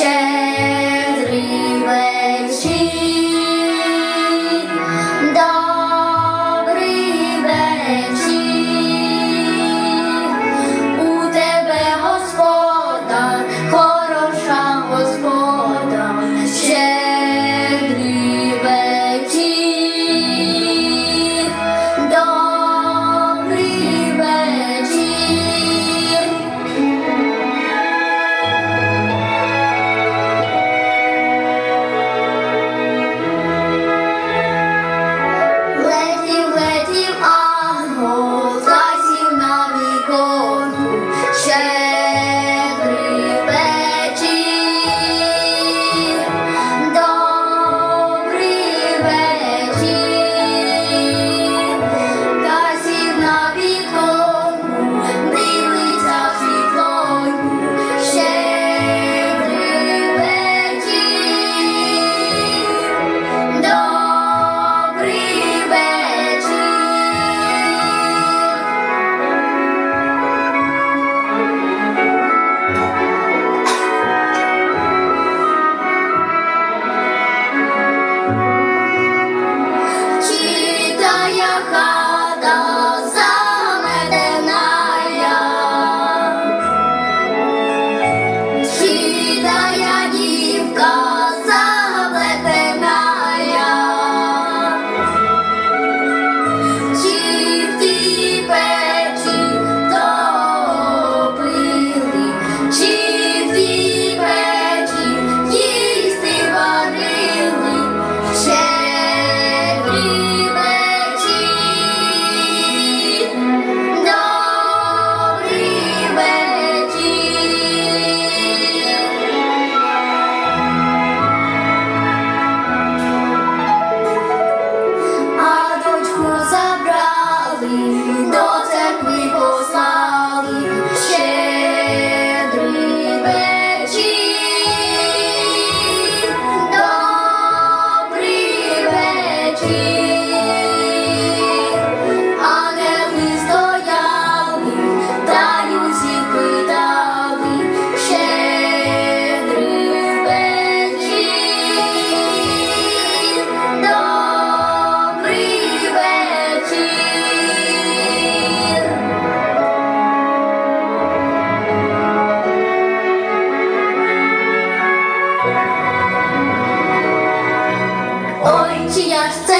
share. я хата замедена, сідая дівка. 在